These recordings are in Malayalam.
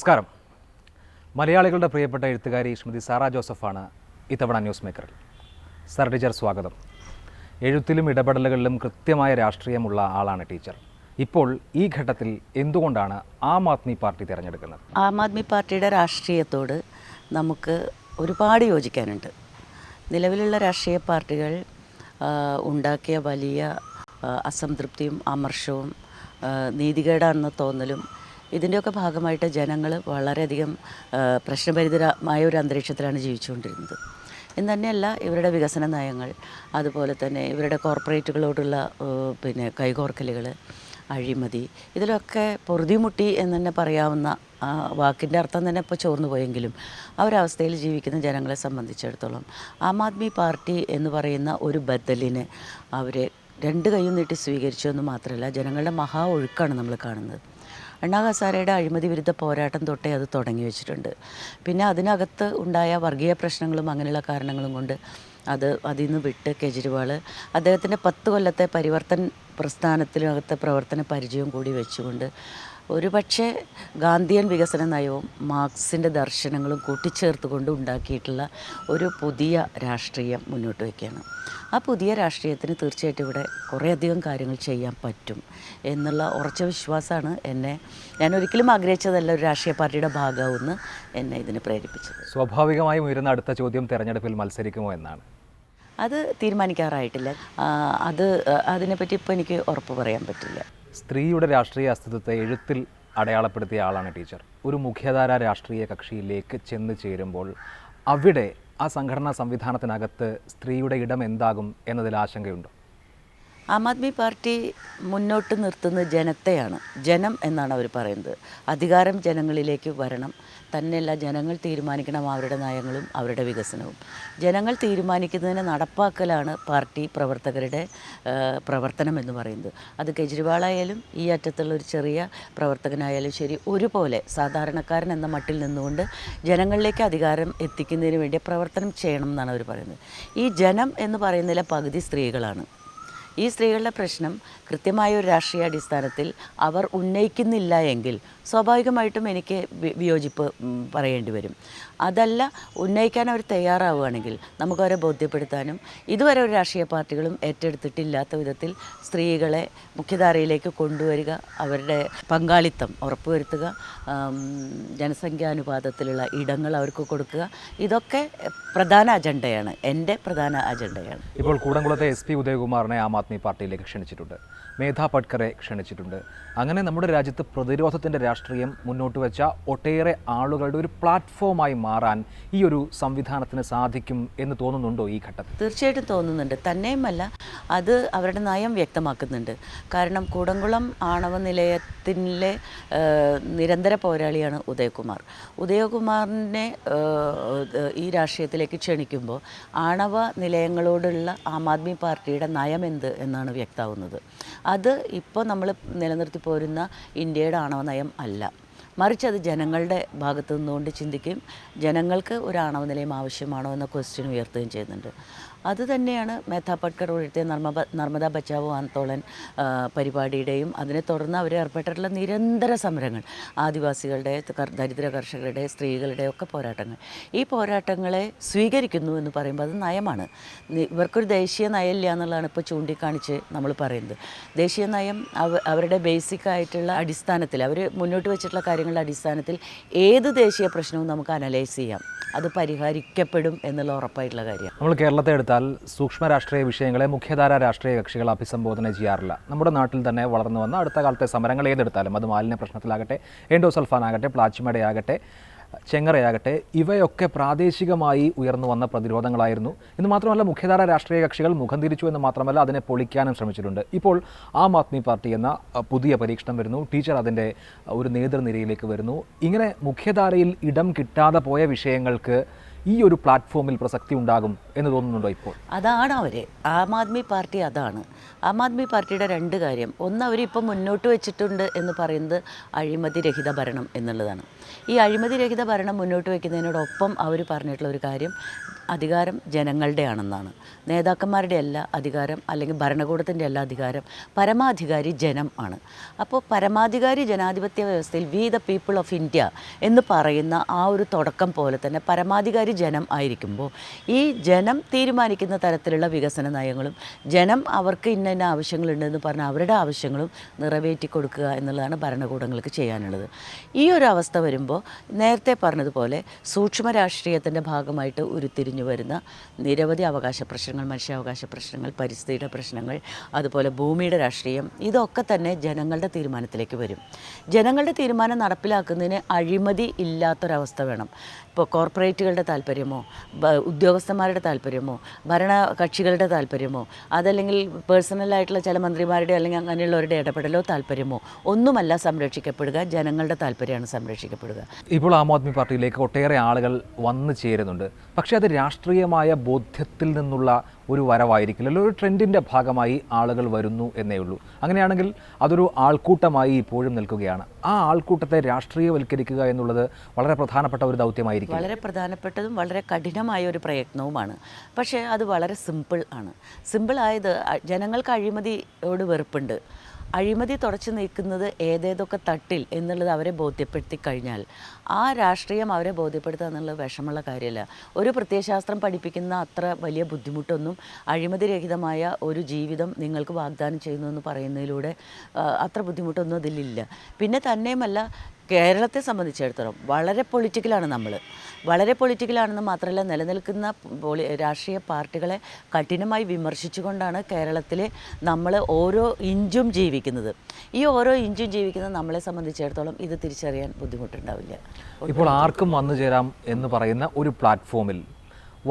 നമസ്കാരം. മലയാളികളുടെ പ്രിയപ്പെട്ട എഴുത്തുകാരി ശ്രീമതി സാറ ജോസഫാണ് ഇത്തവണ ന്യൂസ് മേക്കറിൽ. സർ ടീച്ചർ സ്വാഗതം. എഴുത്തിലും ഇടപെടലുകളിലും കൃത്യമായ രാഷ്ട്രീയമുള്ള ആളാണ് ടീച്ചർ. ഇപ്പോൾ ഈ ഘട്ടത്തിൽ എന്തുകൊണ്ടാണ് ആം ആദ്മി പാർട്ടി തിരഞ്ഞെടുക്കുന്നത്? ആം ആദ്മി പാർട്ടിയുടെ രാഷ്ട്രീയത്തോട് നമുക്ക് ഒരുപാട് യോജിക്കാനുണ്ട്. നിലവിലുള്ള രാഷ്ട്രീയ പാർട്ടികൾ ഉണ്ടാക്കിയ വലിയ അസംതൃപ്തിയും അമർഷവും നീതികേടാണെന്ന തോന്നലും ഇതിന്റെയൊക്കെ ഭാഗമായിട്ട് ജനങ്ങൾ വളരെയധികം പ്രശ്നപരിതരമായ ഒരു അന്തരീക്ഷത്തിലാണ് ജീവിച്ചുകൊണ്ടിരുന്നത്. എന്ന് തന്നെയല്ല ഇവരുടെ വികസന നയങ്ങൾ അതുപോലെ തന്നെ ഇവരുടെ കോർപ്പറേറ്റുകളോടുള്ള പിന്നെ കൈകോർക്കലുകൾ അഴിമതി ഇതിലൊക്കെ പൊറുതിമുട്ടി എന്ന് തന്നെ പറയാവുന്ന വാക്കിന്റെ അർത്ഥം തന്നെ ഇപ്പോൾ ചോർന്നു പോയെങ്കിലും ആ ഒരു അവസ്ഥയിൽ ജീവിക്കുന്ന ജനങ്ങളെ സംബന്ധിച്ചിടത്തോളം ആം ആദ്മി പാർട്ടി എന്ന് പറയുന്ന ഒരു ബദലിനെ അവരെ രണ്ട് കൈയും നീട്ടി സ്വീകരിച്ചു എന്ന് മാത്രമല്ല ജനങ്ങളുടെ മഹാ ഒഴുക്കാണ് നമ്മൾ കാണുന്നത്. അണ്ണാ ഹസാരയുടെ അഴിമതി വിരുദ്ധ പോരാട്ടം തൊട്ടേ അത് തുടങ്ങി വെച്ചിട്ടുണ്ട്. പിന്നെ അതിനകത്ത് ഉണ്ടായ വർഗീയ പ്രശ്നങ്ങളും അങ്ങനെയുള്ള കാരണങ്ങളും കൊണ്ട് അത് അതിൽ നിന്ന് വിട്ട് കെജ്രിവാൾ അദ്ദേഹത്തിന്റെ പത്ത് കൊല്ലത്തെ പരിവർത്തൻ പ്രസ്ഥാനത്തിനകത്തെ പ്രവർത്തന പരിചയം കൂടി വെച്ചുകൊണ്ട് ഒരുപക്ഷെ ഗാന്ധിയൻ വികസന നയവും മാർക്സിന്റെ ദർശനങ്ങളും കൂട്ടിച്ചേർത്തുകൊണ്ട് ഉണ്ടാക്കിയിട്ടുള്ള ഒരു പുതിയ രാഷ്ട്രീയം മുന്നോട്ട് വയ്ക്കുകയാണ്. ആ പുതിയ രാഷ്ട്രീയത്തിന് തീർച്ചയായിട്ടും ഇവിടെ കുറേയധികം കാര്യങ്ങൾ ചെയ്യാൻ പറ്റും എന്നുള്ള ഉറച്ച വിശ്വാസമാണ് എന്നെ ഞാൻ ഒരിക്കലും ആഗ്രഹിച്ചതല്ല ഒരു രാഷ്ട്രീയ പാർട്ടിയുടെ ഭാഗമാവുമെന്ന് എന്നെ ഇതിന് പ്രേരിപ്പിച്ചത്. സ്വാഭാവികമായും ഉയരുന്ന അടുത്ത ചോദ്യം തിരഞ്ഞെടുപ്പിൽ മത്സരിക്കുമോ എന്നാണ്. അത് തീരുമാനിക്കാറായിട്ടില്ല. അത് അതിനെപ്പറ്റി ഇപ്പോൾ എനിക്ക് ഉറപ്പ് പറയാൻ പറ്റില്ല. സ്ത്രീയുടെ രാഷ്ട്രീയ അസ്തിത്വത്തെ എഴുത്തിൽ അടയാളപ്പെടുത്തിയ ആളാണ് ടീച്ചർ. ഒരു മുഖ്യധാര രാഷ്ട്രീയ കക്ഷിയിലേക്ക് ചെന്ന് ചേരുമ്പോൾ അവിടെ ആ സംഘടനാ സംവിധാനത്തിനകത്ത് സ്ത്രീയുടെ ഇടം എന്താകും എന്നതിൽ ആശങ്കയുണ്ടോ? ആം ആദ്മി പാർട്ടി മുന്നോട്ട് നിർത്തുന്ന ജനത്തെയാണ്. ജനം എന്നാണ് അവർ പറയുന്നത്. അധികാരം ജനങ്ങളിലേക്ക് വരണം. തന്നെയല്ല ജനങ്ങൾ തീരുമാനിക്കണം അവരുടെ നയങ്ങളും അവരുടെ വികസനവും. ജനങ്ങൾ തീരുമാനിക്കുന്നതിനെ നടപ്പാക്കലാണ് പാർട്ടി പ്രവർത്തകരുടെ പ്രവർത്തനം എന്ന് പറയുന്നത്. അത് കെജ്രിവാളായാലും ഈ അറ്റത്തുള്ള ഒരു ചെറിയ പ്രവർത്തകനായാലും ശരി ഒരുപോലെ സാധാരണക്കാരൻ എന്ന മട്ടിൽ നിന്നുകൊണ്ട് ജനങ്ങളിലേക്ക് അധികാരം എത്തിക്കുന്നതിന് വേണ്ടി പ്രവർത്തനം ചെയ്യണം എന്നാണ് അവർ പറയുന്നത്. ഈ ജനം എന്ന് പറയുന്നതിലെ പകുതി സ്ത്രീകളാണ്. ഈ സ്ത്രീകളുടെ പ്രശ്നം കൃത്യമായ ഒരു രാഷ്ട്രീയ അടിസ്ഥാനത്തിൽ അവർ ഉന്നയിക്കുന്നില്ല എങ്കിൽ സ്വാഭാവികമായിട്ടും എനിക്ക് വിയോജിപ്പ് പറയേണ്ടി വരും. അതല്ല ഉന്നയിക്കാൻ അവർ തയ്യാറാവുകയാണെങ്കിൽ നമുക്കവരെ ബോധ്യപ്പെടുത്താനും ഇതുവരെ ഒരു രാഷ്ട്രീയ പാർട്ടികളും ഏറ്റെടുത്തിട്ടില്ലാത്ത വിധത്തിൽ സ്ത്രീകളെ മുഖ്യധാരയിലേക്ക് കൊണ്ടുവരിക അവരുടെ പങ്കാളിത്തം ഉറപ്പുവരുത്തുക ജനസംഖ്യാനുപാതത്തിലുള്ള ഇടങ്ങൾ അവർക്ക് കൊടുക്കുക ഇതൊക്കെ പ്രധാന അജണ്ടയാണ് എന്റെ പ്രധാന അജണ്ടയാണ്. ഇപ്പോൾ കൂടംകുളത്തെ എസ് പി ഉദയകുമാറിനെ ആം ആദ്മി പാർട്ടിയിലേക്ക് ക്ഷണിച്ചിട്ടുണ്ട്. മേധാ പട്കറെ ക്ഷണിച്ചിട്ടുണ്ട്. അങ്ങനെ നമ്മുടെ രാജ്യത്ത് പ്രതിരോധത്തിന്റെ രാഷ്ട്രീയം മുന്നോട്ട് വെച്ച ഒട്ടേറെ ആളുകളുടെ ഒരു പ്ലാറ്റ്ഫോമായി മാറാൻ ഈ ഒരു സംവിധാനത്തിന് സാധിക്കും എന്ന് തോന്നുന്നുണ്ടോ ഈ ഘട്ടത്തിൽ? തീർച്ചയായിട്ടും തോന്നുന്നുണ്ട്. തന്നെയുമല്ല അത് അവരുടെ നയം വ്യക്തമാക്കുന്നുണ്ട്. കാരണം കൂടംകുളം ആണവ നിലയത്തിലെ നിരന്തര പോരാളിയാണ് ഉദയകുമാർ. ഉദയകുമാറിനെ ഈ രാഷ്ട്രീയത്തിലേക്ക് ക്ഷണിക്കുമ്പോൾ ആണവ നിലയങ്ങളോടുള്ള ആം ആദ്മി പാർട്ടിയുടെ നയം എന്ത് എന്നാണ് വ്യക്തമാവുന്നത് അത് ഇപ്പോൾ നമ്മൾ നിലനിർത്തി പോരുന്ന ഇന്ത്യയുടെ ആണവ നയം അല്ല. മറിച്ച് അത് ജനങ്ങളുടെ ഭാഗത്തു നിന്നുകൊണ്ട് ചിന്തിക്കുകയും ജനങ്ങൾക്ക് ഒരു ആണവ നിലയം ആവശ്യമാണോ എന്ന ക്വസ്റ്റ്യൻ ഉയർത്തുകയും ചെയ്യുന്നുണ്ട്. അത് തന്നെയാണ് മേധാ പട്കർ ഉയർത്തിയ നർമ്മ നർമ്മദ ബച്ചാവോ ആന്തോളൻ പരിപാടിയുടെയും അതിനെ തുടർന്ന് അവർ ഏർപ്പെട്ടിട്ടുള്ള നിരന്തര സമരങ്ങൾ. ആദിവാസികളുടെ ദരിദ്ര കർഷകരുടെ സ്ത്രീകളുടെ ഒക്കെ പോരാട്ടങ്ങൾ. ഈ പോരാട്ടങ്ങളെ സ്വീകരിക്കുന്നു എന്ന് പറയുമ്പോൾ അത് നയമാണ്. ഇവർക്കൊരു ദേശീയ നയമില്ല എന്നുള്ളതാണ് ഇപ്പോൾ ചൂണ്ടിക്കാണിച്ച് നമ്മൾ പറയുന്നത്. ദേശീയ നയം അവരുടെ ബേസിക് ആയിട്ടുള്ള അടിസ്ഥാനത്തിൽ അവർ മുന്നോട്ട് വെച്ചിട്ടുള്ള കാര്യങ്ങളുടെ അടിസ്ഥാനത്തിൽ ഏത് ദേശീയ പ്രശ്നവും നമുക്ക് അനലൈസ് ചെയ്യാം. അത് പരിഹരിക്കപ്പെടും എന്നുള്ള ഉറപ്പായിട്ടുള്ള കാര്യമാണ്. നമ്മൾ കേരളത്തെ എടുത്താൽ സൂക്ഷ്മ രാഷ്ട്രീയ വിഷയങ്ങളെ മുഖ്യധാര രാഷ്ട്രീയ കക്ഷികൾ അഭിസംബോധന ചെയ്യാറില്ല. നമ്മുടെ നാട്ടിൽ തന്നെ വളർന്നു വന്ന അടുത്ത കാലത്തെ സമരങ്ങൾ ഏതെടുത്താലും അത് മാലിന്യ പ്രശ്നത്തിലാകട്ടെ എൻഡോസൾഫാൻ ആകട്ടെ പ്ലാച്ചിമടയാകട്ടെ ചെങ്ങറയാകട്ടെ ഇവയൊക്കെ പ്രാദേശികമായി ഉയർന്നു വന്ന പ്രതിരോധങ്ങളായിരുന്നു. എന്ന് മാത്രമല്ല മുഖ്യധാര രാഷ്ട്രീയ കക്ഷികൾ മുഖം തിരിച്ചു എന്ന് മാത്രമല്ല അതിനെ പൊളിക്കാനും ശ്രമിച്ചിട്ടുണ്ട്. ഇപ്പോൾ ആം ആദ്മി പാർട്ടി എന്ന പുതിയ പരീക്ഷണം വരുന്നു. ടീച്ചർ അതിന്റെ ഒരു നേതൃനിരയിലേക്ക് വരുന്നു. ഇങ്ങനെ മുഖ്യധാരയിൽ ഇടം കിട്ടാതെ പോയ വിഷയങ്ങൾക്ക് ഈ ഒരു പ്ലാറ്റ്ഫോമിൽ പ്രസക്തി ഉണ്ടാകും എന്ന് തോന്നുന്നുണ്ടോ ഇപ്പോൾ? അതാണ് അവർ ആം ആദ്മി പാർട്ടി അതാണ്. ആം ആദ്മി പാർട്ടിയുടെ രണ്ട് കാര്യം. ഒന്ന് അവരിപ്പം മുന്നോട്ട് വെച്ചിട്ടുണ്ട് എന്ന് പറയുന്നത് അഴിമതി രഹിത ഭരണം എന്നുള്ളതാണ്. ഈ അഴിമതി രഹിത ഭരണം മുന്നോട്ട് വയ്ക്കുന്നതിനോടൊപ്പം അവർ പറഞ്ഞിട്ടുള്ള ഒരു കാര്യം അധികാരം ജനങ്ങളുടെയാണെന്നാണ്. നേതാക്കന്മാരുടെ അല്ല അധികാരം അല്ലെങ്കിൽ ഭരണകൂടത്തിന്റെ അല്ല അധികാരം. പരമാധികാരി ജനം ആണ്. അപ്പോൾ പരമാധികാരി ജനാധിപത്യ വ്യവസ്ഥയിൽ we the people of India എന്ന് പറയുന്ന ആ ഒരു തുടക്കം പോലെ തന്നെ പരമാധികാരി ജനം ആയിരിക്കുമ്പോൾ ഈ ജനം തീരുമാനിക്കുന്ന തരത്തിലുള്ള വികസന നയങ്ങളും ജനം അവർക്ക് ഇന്ന ഇന്ന ആവശ്യങ്ങളുണ്ടെന്ന് പറഞ്ഞാൽ അവരുടെ ആവശ്യങ്ങളും നിറവേറ്റി കൊടുക്കുക എന്നുള്ളതാണ് ഭരണകൂടങ്ങൾക്ക് ചെയ്യാനുള്ളത്. ഈ ഒരു അവസ്ഥ വരുമ്പോൾ നേരത്തെ പറഞ്ഞതുപോലെ സൂക്ഷ്മ രാഷ്ട്രീയത്തിന്റെ ഭാഗമായിട്ട് ഉരുത്തിരിഞ്ഞു വരുന്ന നിരവധി അവകാശ പ്രശ്നങ്ങൾ മനുഷ്യാവകാശ പ്രശ്നങ്ങൾ പരിസ്ഥിതിയുടെ പ്രശ്നങ്ങൾ അതുപോലെ ഭൂമിയുടെ രാഷ്ട്രീയം ഇതൊക്കെ തന്നെ ജനങ്ങളുടെ തീരുമാനത്തിലേക്ക് വരും. ജനങ്ങളുടെ തീരുമാനം നടപ്പിലാക്കുന്നതിന് അഴിമതി ഇല്ലാത്തൊരവസ്ഥ വേണം. ഇപ്പോൾ കോർപ്പറേറ്റുകളുടെ താല്പര്യമോ ഉദ്യോഗസ്ഥന്മാരുടെ താല്പര്യമോ ഭരണകക്ഷികളുടെ താല്പര്യമോ അതല്ലെങ്കിൽ പേഴ്സണലായിട്ടുള്ള ചില മന്ത്രിമാരുടെ അല്ലെങ്കിൽ അങ്ങനെയുള്ളവരുടെ ഇടപെടലോ താല്പര്യമോ ഒന്നുമല്ല സംരക്ഷിക്കപ്പെടുക ജനങ്ങളുടെ താല്പര്യമാണ് സംരക്ഷിക്കപ്പെടുക. ഇപ്പോൾ ആം ആദ്മി പാർട്ടിയിലേക്ക് ഒട്ടേറെ ആളുകൾ വന്നു ചേരുന്നുണ്ട്. പക്ഷേ അത് രാഷ്ട്രീയമായ ബോധ്യത്തിൽ നിന്നുള്ള ഒരു വരവായിരിക്കില്ല. ഒരു ട്രെൻഡിന്റെ ഭാഗമായി ആളുകൾ വരുന്നു എന്നേ ഉള്ളൂ. അങ്ങനെയാണെങ്കിൽ അതൊരു ആൾക്കൂട്ടമായി ഇപ്പോഴും നിൽക്കുകയാണ്. ആ ആൾക്കൂട്ടത്തെ രാഷ്ട്രീയവൽക്കരിക്കുക എന്നുള്ളത് വളരെ പ്രധാനപ്പെട്ട ഒരു ദൗത്യമായിരിക്കും. വളരെ പ്രധാനപ്പെട്ടതും വളരെ കഠിനമായ ഒരു പ്രയത്നവുമാണ്. പക്ഷേ അത് വളരെ സിമ്പിൾ ആണ്. സിമ്പിൾ ആയത് ജനങ്ങൾക്ക് അഴിമതിയോട് വെറുപ്പുണ്ട്. അഴിമതി തുടച്ചു നീക്കുന്നത് ഏതേതൊക്കെ തട്ടിൽ എന്നുള്ളത് അവരെ ബോധ്യപ്പെടുത്തി കഴിഞ്ഞാൽ ആ രാഷ്ട്രീയം അവരെ ബോധ്യപ്പെടുത്തുക എന്നുള്ളത് വിഷമമുള്ള കാര്യമല്ല. ഒരു പ്രത്യയശാസ്ത്രം പഠിപ്പിക്കുന്ന അത്ര വലിയ ബുദ്ധിമുട്ടൊന്നും അഴിമതി രഹിതമായ ഒരു ജീവിതം നിങ്ങൾക്ക് വാഗ്ദാനം ചെയ്യുന്നു എന്ന് പറയുന്നതിലൂടെ അത്ര ബുദ്ധിമുട്ടൊന്നും അതിലില്ല. പിന്നെ തന്നെയുമല്ല കേരളത്തെ സംബന്ധിച്ചിടത്തോളം വളരെ പൊളിറ്റിക്കലാണ് നമ്മൾ വളരെ പൊളിറ്റിക്കലാണെന്ന് മാത്രമല്ല നിലനിൽക്കുന്ന പൊളി രാഷ്ട്രീയ പാർട്ടികളെ കഠിനമായി വിമർശിച്ചുകൊണ്ടാണ് കേരളത്തിൽ നമ്മൾ ഓരോ ഇഞ്ചും ജീവിക്കുന്നത്. ഈ ഓരോ ഇഞ്ചും ജീവിക്കുന്ന നമ്മളെ സംബന്ധിച്ചിടത്തോളം ഇത് തിരിച്ചറിയാൻ ബുദ്ധിമുട്ടുണ്ടാവില്ല. ഇപ്പോൾ ആർക്കും വന്നു ചേരാം എന്ന് പറയുന്ന ഒരു പ്ലാറ്റ്ഫോമിൽ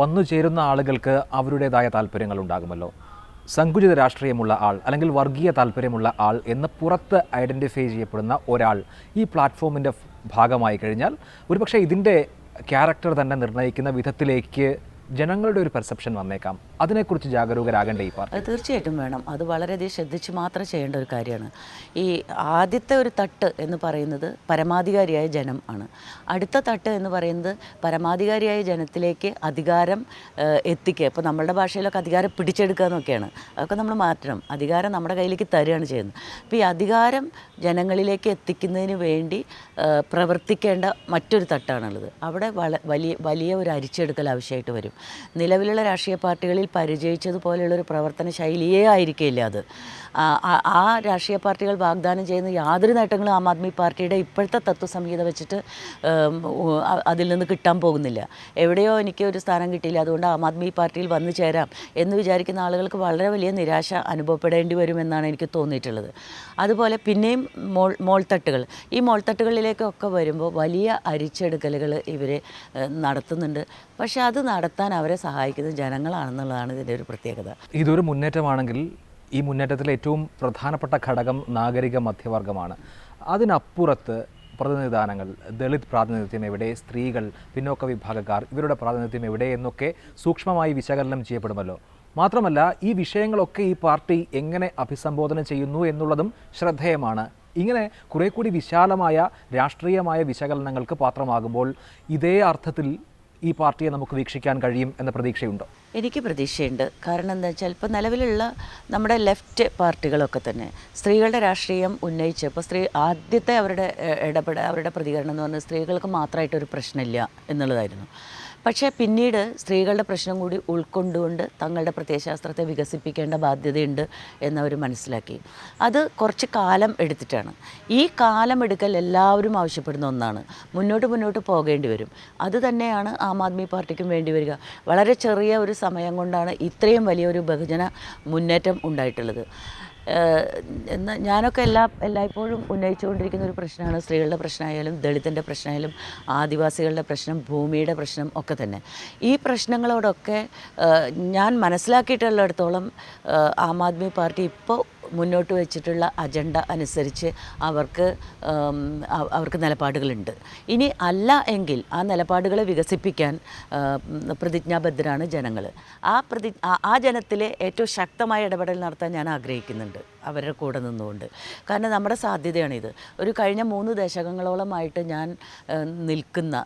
വന്നു ചേരുന്ന ആളുകൾക്ക് അവരുടേതായ താല്പര്യങ്ങൾ ഉണ്ടാകുമല്ലോ. സങ്കുചിത രാഷ്ട്രീയമുള്ള ആൾ അല്ലെങ്കിൽ വർഗീയ താല്പര്യമുള്ള ആൾ എന്ന് പുറത്ത് ഐഡന്റിഫൈ ചെയ്യപ്പെടുന്ന ഒരാൾ ഈ പ്ലാറ്റ്ഫോമിന്റെ ഭാഗമായി കഴിഞ്ഞാൽ ഒരുപക്ഷെ ഇതിന്റെ ക്യാരക്ടർ തന്നെ നിർണയിക്കുന്ന വിധത്തിലേക്ക് ജനങ്ങളുടെ ഒരു പെർസെപ്ഷൻ വന്നേക്കാം. അതിനെക്കുറിച്ച് ജാഗരൂകരാകേണ്ട ഈ പാർട്ടി? തീർച്ചയായിട്ടും വേണം. അത് വളരെയധികം ശ്രദ്ധിച്ച് മാത്രം ചെയ്യേണ്ട ഒരു കാര്യമാണ്. ഈ ആദ്യത്തെ ഒരു തട്ട് എന്ന് പറയുന്നത് പരമാധികാരിയായ ജനം ആണ്. അടുത്ത തട്ട് എന്ന് പറയുന്നത് പരമാധികാരിയായ ജനത്തിലേക്ക് അധികാരം എത്തിക്കുക. ഇപ്പോൾ നമ്മളുടെ ഭാഷയിലൊക്കെ അധികാരം പിടിച്ചെടുക്കുക എന്നൊക്കെയാണ്. അതൊക്കെ നമ്മൾ മാറ്റണം. അധികാരം നമ്മുടെ കയ്യിലേക്ക് തരികയാണ് ചെയ്യുന്നത്. അപ്പോൾ ഈ അധികാരം ജനങ്ങളിലേക്ക് എത്തിക്കുന്നതിന് വേണ്ടി പ്രവർത്തിക്കേണ്ട മറ്റൊരു തട്ടാണുള്ളത്. അവിടെ വലിയ വലിയ ഒരു അരിച്ചെടുക്കൽ ആവശ്യമായിട്ട് വരും. നിലവിലുള്ള രാഷ്ട്രീയ പാർട്ടികളിൽ പരിചയിച്ചതുപോലെയുള്ളൊരു പ്രവർത്തന ശൈലിയേ ആയിരിക്കില്ല അത്. ആ- രാഷ്ട്രീയ പാർട്ടികൾ വാഗ്ദാനം ചെയ്യുന്ന യാതൊരു നേട്ടങ്ങളും ആം ആദ്മി പാർട്ടിയുടെ ഇപ്പോഴത്തെ തത്വസംഹിത വെച്ചിട്ട് അതിൽ നിന്ന് കിട്ടാൻ പോകുന്നില്ല. എവിടെയോ എനിക്ക് ഒരു സ്ഥാനം കിട്ടിയില്ല. അതുകൊണ്ട് ആം ആദ്മി പാർട്ടിയിൽ വന്നു ചേരാം എന്ന് വിചാരിക്കുന്ന ആളുകൾക്ക് വളരെ വലിയ നിരാശ അനുഭവപ്പെടേണ്ടി വരുമെന്നാണ് എനിക്ക് തോന്നിയിട്ടുള്ളത്. അതുപോലെ പിന്നെയും മോൾ മോൾത്തട്ടുകൾ. ഈ മോൾത്തട്ടുകളിലേക്കൊക്കെ വരുമ്പോൾ വലിയ അരിച്ചെടുക്കലുകൾ ഇവർ നടത്തുന്നുണ്ട്. പക്ഷേ അത് നടത്താൻ അവരെ സഹായിക്കുന്നത് ജനങ്ങളാണെന്നുള്ളതാണ് ഇതിന്റെ ഒരു പ്രത്യേകത. ഇതൊരു മുന്നേറ്റമാണെങ്കിൽ ഈ മുന്നേറ്റത്തിലെ ഏറ്റവും പ്രധാനപ്പെട്ട ഘടകം നാഗരിക മധ്യവർഗമാണ്. അതിനപ്പുറത്ത് പ്രതിനിധാനങ്ങൾ ദളിത് പ്രാതിനിധ്യം എവിടെ സ്ത്രീകൾ പിന്നോക്ക വിഭാഗക്കാർ ഇവരുടെ പ്രാതിനിധ്യം എവിടെ എന്നൊക്കെ സൂക്ഷ്മമായി വിശകലനം ചെയ്യപ്പെടുമല്ലോ. മാത്രമല്ല ഈ വിഷയങ്ങളൊക്കെ ഈ പാർട്ടി എങ്ങനെ അഭിസംബോധന ചെയ്യുന്നു എന്നുള്ളതും ശ്രദ്ധേയമാണ്. ഇങ്ങനെ കുറെ കൂടി വിശാലമായ രാഷ്ട്രീയമായ വിശകലനങ്ങൾക്ക് പാത്രമാകുമ്പോൾ ഇതേ അർത്ഥത്തിൽ ഈ പാർട്ടിയെ നമുക്ക് വീക്ഷിക്കാൻ കഴിയും എന്ന പ്രതീക്ഷയുണ്ടോ? എനിക്ക് പ്രതീക്ഷയുണ്ട്. കാരണം എന്താ വെച്ചാൽ ഇപ്പോൾ നിലവിലുള്ള നമ്മുടെ ലെഫ്റ്റ് പാർട്ടികളൊക്കെ തന്നെ സ്ത്രീകളുടെ രാഷ്ട്രീയം ഉന്നയിച്ച് ഉന്നയിച്ചപ്പോൾ സ്ത്രീ ആദ്യത്തെ അവരുടെ ഇടപെടൽ ഇടപെട അവരുടെ പ്രതികരണം എന്ന് പറഞ്ഞാൽ സ്ത്രീകൾക്ക് മാത്രമായിട്ടൊരു പ്രശ്നമില്ല എന്നുള്ളതായിരുന്നു. പക്ഷേ പിന്നീട് സ്ത്രീകളുടെ പ്രശ്നം കൂടി ഉൾക്കൊണ്ടുകൊണ്ട് തങ്ങളുടെ പ്രത്യയശാസ്ത്രത്തെ വികസിപ്പിക്കേണ്ട ബാധ്യതയുണ്ട് എന്നവർ മനസ്സിലാക്കി. അത് കുറച്ച് കാലം എടുത്തിട്ടാണ്. ഈ കാലം എടുക്കൽ എല്ലാവരും ആവശ്യപ്പെടുന്ന ഒന്നാണ്. മുന്നോട്ട് മുന്നോട്ട് പോകേണ്ടി വരും. അത് തന്നെയാണ് ആം ആദ്മി പാർട്ടിക്കും വേണ്ടി വരിക. വളരെ ചെറിയ ഒരു സമയം കൊണ്ടാണ് ഇത്രയും വലിയൊരു ബഹുജന മുന്നേറ്റം ഉണ്ടായിട്ടുള്ളത്. എന്നാ ഞാനൊക്കെ എല്ലാ എല്ലായ്പ്പോഴും ഉന്നയിച്ചുകൊണ്ടിരിക്കുന്ന ഒരു പ്രശ്നമാണ് സ്ത്രീകളുടെ പ്രശ്നമായാലും ദളിതന്റെ പ്രശ്നമായാലും ആദിവാസികളുടെ പ്രശ്നം ഭൂമിയുടെ പ്രശ്നം ഒക്കെ തന്നെ. ഈ പ്രശ്നങ്ങളോടൊക്കെ ഞാൻ മനസ്സിലാക്കിയിട്ടുള്ളിടത്തോളം ആം ആദ്മി പാർട്ടി ഇപ്പോൾ മുന്നോട്ട് വെച്ചിട്ടുള്ള അജണ്ട അനുസരിച്ച് അവർക്ക് അവർക്ക് നിലപാടുകളുണ്ട്. ഇനി അല്ല എങ്കിൽ ആ നിലപാടുകളെ വികസിപ്പിക്കാൻ പ്രതിജ്ഞാബദ്ധരാണ് ജനങ്ങൾ ആ പ്രതി ആ- ജനത്തിലെ ഏറ്റവും ശക്തമായ ഇടപെടൽ നടത്താൻ ഞാൻ ആഗ്രഹിക്കുന്നുണ്ട്. അവരുടെ കൂടെ നിന്നുകൊണ്ട്. കാരണം നമ്മുടെ സാധ്യതയാണ് ഇത് ഒരു കഴിഞ്ഞ മൂന്ന് ദശകങ്ങളോളമായിട്ട് ഞാൻ നിൽക്കുന്ന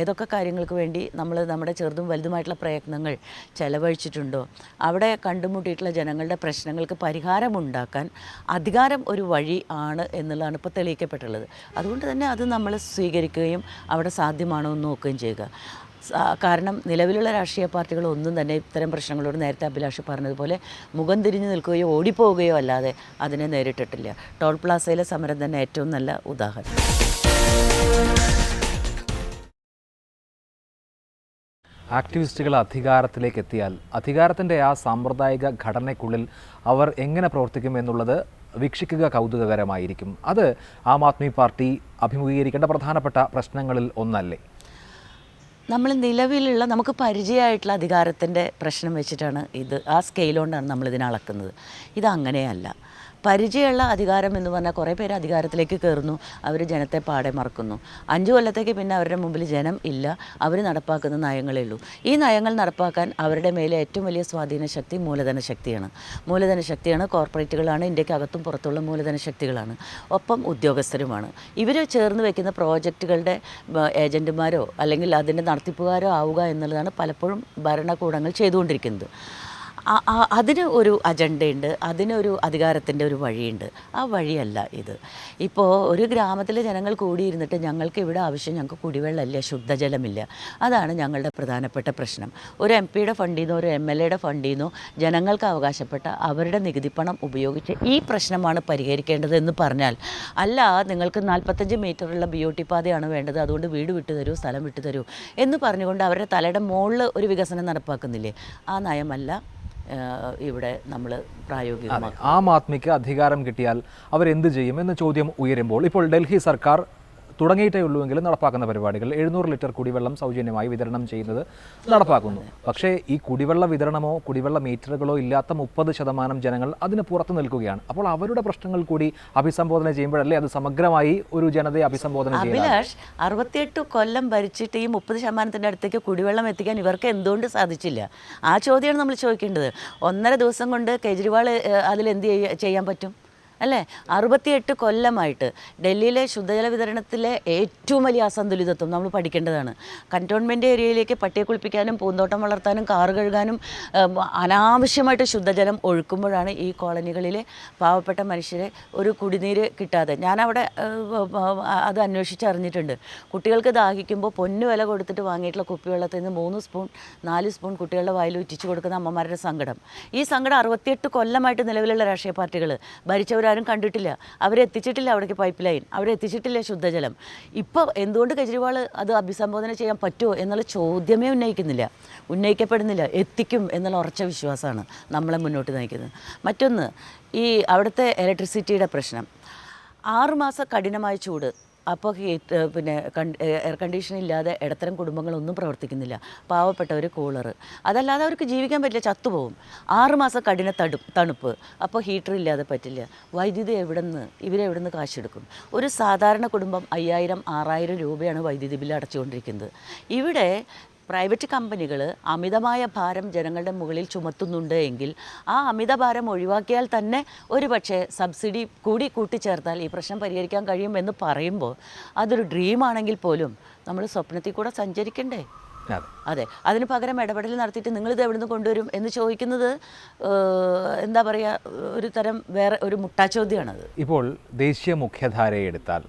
ഏതൊക്കെ കാര്യങ്ങൾക്ക് വേണ്ടി നമ്മൾ നമ്മുടെ ചെറുതും വലുതുമായിട്ടുള്ള പ്രയത്നങ്ങൾ ചെലവഴിച്ചിട്ടുണ്ടോ അവിടെ കണ്ടുമുട്ടിയിട്ടുള്ള ജനങ്ങളുടെ പ്രശ്നങ്ങൾക്ക് പരിഹാരമുണ്ടാക്കാൻ അധികാരം ഒരു വഴി ആണ് എന്നുള്ളതാണ് ഇപ്പോൾ തെളിയിക്കപ്പെട്ടുള്ളത്. അതുകൊണ്ട് തന്നെ അത് നമ്മൾ സ്വീകരിക്കുകയും അവിടെ സാധ്യമാണോ എന്ന് നോക്കുകയും ചെയ്യുക. കാരണം നിലവിലുള്ള രാഷ്ട്രീയ പാർട്ടികൾ ഒന്നും തന്നെ ഇത്തരം പ്രശ്നങ്ങളോട് നേരത്തെ അഭിലാഷ് പറഞ്ഞതുപോലെ മുഖം തിരിഞ്ഞു നിൽക്കുകയോ ഓടിപ്പോവുകയോ അല്ലാതെ അതിനെ നേരിട്ടിട്ടില്ല. ടോൾ പ്ലാസയിലെ സമരം തന്നെ ഏറ്റവും നല്ല ഉദാഹരണം. ആക്ടിവിസ്റ്റുകൾ അധികാരത്തിലേക്ക് എത്തിയാൽ അധികാരത്തിന്റെ ആ സാമ്പ്രദായിക ഘടനയ്ക്കുള്ളിൽ അവർ എങ്ങനെ പ്രവർത്തിക്കും എന്നുള്ളത് വീക്ഷിക്കുക കൗതുകകരമായിരിക്കും. അത് ആം ആദ്മി പാർട്ടി അഭിമുഖീകരിക്കേണ്ട പ്രധാനപ്പെട്ട പ്രശ്നങ്ങളിൽ ഒന്നല്ലേ. നമ്മൾ നിലവിലുള്ള നമുക്ക് പരിചയമായിട്ടുള്ള അധികാരത്തിന്റെ പ്രശ്നം വെച്ചിട്ടാണ് ഇത് ആ സ്കെയിൽ കൊണ്ടാണ് നമ്മളിതിനെ അളക്കുന്നത്. ഇതങ്ങനെയല്ല. പരിചയമുള്ള അധികാരം എന്ന് പറഞ്ഞാൽ കുറേ പേര് അധികാരത്തിലേക്ക് കയറുന്നു. അവർ ജനത്തെ പാടെ മറക്കുന്നു. അഞ്ച് കൊല്ലത്തേക്ക് പിന്നെ അവരുടെ മുമ്പിൽ ജനം ഇല്ല. അവർ നടപ്പാക്കുന്ന നയങ്ങളേ ഉള്ളൂ. ഈ നയങ്ങൾ നടപ്പാക്കാൻ അവരുടെ മേലെ ഏറ്റവും വലിയ സ്വാധീന ശക്തി മൂലധന ശക്തിയാണ്. മൂലധന ശക്തിയാണ് കോർപ്പറേറ്റുകളാണ് ഇന്ത്യക്കകത്തും പുറത്തുള്ള മൂലധന ശക്തികളാണ്. ഒപ്പം ഉദ്യോഗസ്ഥരുമാണ്. ഇവർ ചേർന്ന് വയ്ക്കുന്ന പ്രോജക്റ്റുകളുടെ ഏജന്റുമാരോ അല്ലെങ്കിൽ അതിന്റെ നടത്തിപ്പുകാരോ ആവുക എന്നുള്ളതാണ് പലപ്പോഴും ഭരണകൂടങ്ങൾ ചെയ്തുകൊണ്ടിരിക്കുന്നത്. അതിന് ഒരു അജണ്ടയുണ്ട് അതിനൊരു അധികാരത്തിന്റെ ഒരു വഴിയുണ്ട്. ആ വഴിയല്ല ഇത്. ഇപ്പോൾ ഒരു ഗ്രാമത്തിലെ ജനങ്ങൾ കൂടിയിരുന്നിട്ട് ഞങ്ങൾക്ക് ഇവിടെ ആവശ്യം ഞങ്ങൾക്ക് കുടിവെള്ളമില്ല ശുദ്ധജലമില്ല. അതാണ് ഞങ്ങളുടെ പ്രധാനപ്പെട്ട പ്രശ്നം. ഒരു എം പിയുടെ ഫണ്ടിൽ നിന്നോ ഒരു എം എൽ എയുടെ ഫണ്ടിൽ നിന്നോ ജനങ്ങൾക്ക് അവകാശപ്പെട്ട അവരുടെ നികുതി പണം ഉപയോഗിച്ച് ഈ പ്രശ്നമാണ് പരിഹരിക്കേണ്ടത് എന്ന് പറഞ്ഞാൽ അല്ല നിങ്ങൾക്ക് നാൽപ്പത്തഞ്ച് മീറ്ററുള്ള ബി ഒ ടി പാതയാണ് വേണ്ടത് അതുകൊണ്ട് വീട് വിട്ടു തരൂ സ്ഥലം വിട്ടു തരൂ എന്ന് പറഞ്ഞുകൊണ്ട് അവരുടെ തലയുടെ മുകളിൽ ഒരു വികസനം നടപ്പാക്കുന്നില്ലേ? ആ നയമല്ല. ഇവിടെ നമ്മൾ പ്രായോഗികമാക്കും. ആം ആദ്മിക്ക് അധികാരം കിട്ടിയാൽ അവരെന്ത് ചെയ്യും എന്ന ചോദ്യം ഉയരുമ്പോൾ ഇപ്പോൾ ഡൽഹി സർക്കാർ തുടങ്ങിയിട്ടേ ഉള്ളൂവെങ്കിലും നടപ്പാക്കുന്ന പരിപാടികൾ. എഴുന്നൂറ് ലിറ്റർ കുടിവെള്ളം സൗജന്യമായി വിതരണം ചെയ്യുന്നത് നടപ്പാക്കുന്നു. പക്ഷേ ഈ കുടിവെള്ള വിതരണമോ കുടിവെള്ള മീറ്ററുകളോ ഇല്ലാത്ത മുപ്പത് ശതമാനം ജനങ്ങൾ അതിന് പുറത്ത് നിൽക്കുകയാണ്. അപ്പോൾ അവരുടെ പ്രശ്നങ്ങൾ കൂടി അഭിസംബോധന ചെയ്യുമ്പോഴല്ലേ അത് സമഗ്രമായി ഒരു ജനതയെ അഭിസംബോധന അഭിലാഷ് അറുപത്തിയെട്ട് കൊല്ലം ഭരിച്ചിട്ട് ഈ മുപ്പത് ശതമാനത്തിന്റെ അടുത്തേക്ക് കുടിവെള്ളം എത്തിക്കാൻ ഇവർക്ക് എന്തുകൊണ്ട് സാധിച്ചില്ല? ആ ചോദ്യമാണ് നമ്മൾ ചോദിക്കേണ്ടത്. ഒന്നര ദിവസം കൊണ്ട് കേജ്രിവാൾ അതിൽ എന്ത് ചെയ്യാൻ പറ്റും? അല്ലേ? അറുപത്തിയെട്ട് കൊല്ലമായിട്ട് ഡൽഹിയിലെ ശുദ്ധജല വിതരണത്തിലെ ഏറ്റവും വലിയ അസന്തുലിതത്വം നമ്മൾ പഠിക്കേണ്ടതാണ്. കൺറ്റോൺമെന്റ് ഏരിയയിലേക്ക് പട്ടിയെ കുളിപ്പിക്കാനും പൂന്തോട്ടം വളർത്താനും കാറ് കഴുകാനും അനാവശ്യമായിട്ട് ശുദ്ധജലം ഒഴുക്കുമ്പോഴാണ് ഈ കോളനികളിലെ പാവപ്പെട്ട മനുഷ്യരെ ഒരു കുടിനീര് കിട്ടാതെ. ഞാനവിടെ അത് അന്വേഷിച്ചറിഞ്ഞിട്ടുണ്ട് കുട്ടികൾക്ക് ദാഹിക്കുമ്പോൾ പൊന്നു വില കൊടുത്തിട്ട് വാങ്ങിയിട്ടുള്ള കുപ്പിവെള്ളത്തിൽ നിന്ന് മൂന്ന് സ്പൂൺ നാല് സ്പൂൺ കുട്ടികളുടെ വായിൽ ഉറ്റിച്ചു കൊടുക്കുന്ന അമ്മമാരുടെ സങ്കടം. ഈ സങ്കടം അറുപത്തിയെട്ട് കൊല്ലമായിട്ട് നിലവിലുള്ള രാഷ്ട്രീയ പാർട്ടികൾ ഭരിച്ചവരാരും കണ്ടിട്ടില്ല. അവരെത്തിച്ചിട്ടില്ല അവിടേക്ക് പൈപ്പ് ലൈൻ അവരെത്തിച്ചിട്ടില്ല ശുദ്ധജലം. ഇപ്പോൾ എന്തുകൊണ്ട് കെജ്രിവാൾ അത് അഭിസംബോധന ചെയ്യാൻ പറ്റുമോ എന്നുള്ള ചോദ്യമേ ഉന്നയിക്കുന്നില്ല. ഉന്നയിക്കപ്പെടുന്നില്ല. എത്തിക്കും എന്നുള്ള ഉറച്ച വിശ്വാസമാണ് നമ്മളെ മുന്നോട്ട് നയിക്കുന്നത്. മറ്റൊന്ന് ഈ അവിടുത്തെ ഇലക്ട്രിസിറ്റിയുടെ പ്രശ്നം. ആറുമാസം കഠിനമായ ചൂട്. അപ്പോൾ പിന്നെ എയർ കണ്ടീഷൻ ഇല്ലാതെ ഇടത്തരം കുടുംബങ്ങളൊന്നും പ്രവർത്തിക്കുന്നില്ല. പാവപ്പെട്ടവർ കൂളർ അതല്ലാതെ അവർക്ക് ജീവിക്കാൻ പറ്റില്ല ചത്തുപോകും ആറുമാസം കഠിന തടു തണുപ്പ്. അപ്പോൾ ഹീറ്റർ ഇല്ലാതെ പറ്റില്ല. വൈദ്യുതി എവിടെ നിന്ന് ഇവരെവിടെ നിന്ന് കാശെടുക്കും? ഒരു സാധാരണ കുടുംബം അയ്യായിരം ആറായിരം രൂപയാണ് വൈദ്യുതി ബില്ല് അടച്ചുകൊണ്ടിരിക്കുന്നത്. ഇവിടെ പ്രൈവറ്റ് കമ്പനികൾ അമിതമായ ഭാരം ജനങ്ങളുടെ മുകളിൽ ചുമത്തുന്നുണ്ട് എങ്കിൽ ആ അമിത ഭാരം ഒഴിവാക്കിയാൽ തന്നെ ഒരു പക്ഷേ സബ്സിഡി കൂടി കൂട്ടിച്ചേർത്താൽ ഈ പ്രശ്നം പരിഹരിക്കാൻ കഴിയും എന്ന് പറയുമ്പോൾ അതൊരു ഡ്രീമാണെങ്കിൽ പോലും നമ്മൾ സ്വപ്നത്തിൽ കൂടെ സഞ്ചരിക്കണ്ടേ? അതെ. അതെ. അതിന് പകരം ഇടപെടൽ നടത്തിയിട്ട് നിങ്ങളിത് എവിടെ നിന്ന് കൊണ്ടുവരും എന്ന് ചോദിക്കുന്നത് എന്താ പറയുക ഒരു തരം വേറെ ഒരു മുട്ടാച്ചോദ്യമാണത് ഇപ്പോൾ ദേശീയ മുഖ്യധാരയെ എടുത്താൽ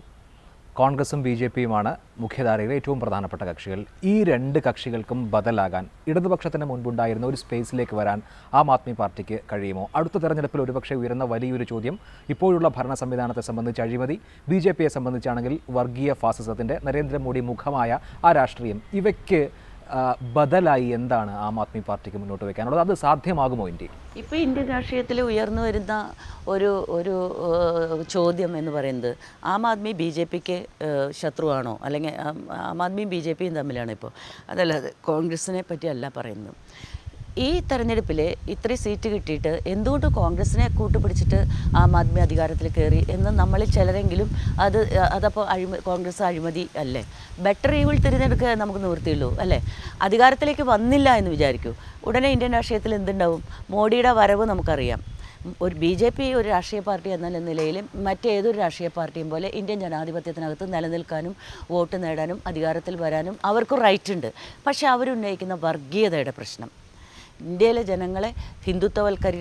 കോൺഗ്രസും ബി ജെ പിയുമാണ് മുഖ്യധാരയിലെ ഏറ്റവും പ്രധാനപ്പെട്ട കക്ഷികൾ. ഈ രണ്ട് കക്ഷികൾക്കും ബദലാകാൻ ഇടതുപക്ഷത്തിന് മുൻപുണ്ടായിരുന്ന ഒരു സ്പേസിലേക്ക് വരാൻ ആം ആദ്മി പാർട്ടിക്ക് കഴിയുമോ? അടുത്ത തെരഞ്ഞെടുപ്പിൽ ഒരുപക്ഷെ ഉയരുന്ന വലിയൊരു ചോദ്യം ഇപ്പോഴുള്ള ഭരണ സംവിധാനത്തെ സംബന്ധിച്ച് അഴിമതി ബി ജെ പിയെ സംബന്ധിച്ചാണെങ്കിൽ വർഗീയ ഫാസിസത്തിന്റെ നരേന്ദ്രമോദി മുഖമായ ആ രാഷ്ട്രീയം ഇവയ്ക്ക് ബദലായി എന്താണ് ആം ആദ്മി പാർട്ടിക്ക് മുന്നോട്ട് വെക്കാനുള്ളത്? അത് സാധ്യമാകുമോ ഇന്ത്യ? ഇപ്പോൾ ഇന്ത്യൻ രാഷ്ട്രീയത്തിൽ ഉയർന്നു വരുന്ന ഒരു ഒരു ചോദ്യം എന്ന് പറയുന്നത് ആം ആദ്മി ബി ജെ പിക്ക് ശത്രുവാണോ? അല്ലെങ്കിൽ ആം- ആദ്മിയും ബി ജെ പിയും തമ്മിലാണ് ഇപ്പോൾ അതല്ലാതെ കോൺഗ്രസിനെ പറ്റിയല്ല പറയുന്നത്. ഈ തെരഞ്ഞെടുപ്പിൽ ഇത്രയും സീറ്റ് കിട്ടിയിട്ട് എന്തുകൊണ്ട് കോൺഗ്രസിനെ കൂട്ടുപിടിച്ചിട്ട് ആം ആദ്മി അധികാരത്തിൽ കയറി? എന്ന് നമ്മളിൽ ചിലരെങ്കിലും അത് അതപ്പോൾ അഴിമ കോൺഗ്രസ് അഴിമതി അല്ലേ? ബെറ്റർ ഈവിൾ തിരഞ്ഞെടുക്കുക നമുക്ക് നിവൃത്തിയുള്ളൂ അല്ലേ? അധികാരത്തിലേക്ക് വന്നില്ല എന്ന് വിചാരിക്കൂ. ഉടനെ ഇന്ത്യൻ രാഷ്ട്രീയത്തിൽ എന്തുണ്ടാവും? മോഡിയുടെ വരവ് നമുക്കറിയാം. ഒരു ബി ജെ പി ഒരു രാഷ്ട്രീയ പാർട്ടി എന്ന നിലയിൽ മറ്റേതൊരു രാഷ്ട്രീയ പാർട്ടിയും പോലെ ഇന്ത്യൻ ജനാധിപത്യത്തിനകത്ത് നിലനിൽക്കാനും വോട്ട് നേടാനും അധികാരത്തിൽ വരാനും അവർക്ക് റൈറ്റ് ഉണ്ട്. പക്ഷേ അവരുന്നയിക്കുന്ന വർഗീയതയുടെ പ്രശ്നം. ഇന്ത്യയിലെ ജനങ്ങളെ ഹിന്ദുത്വവൽക്കരി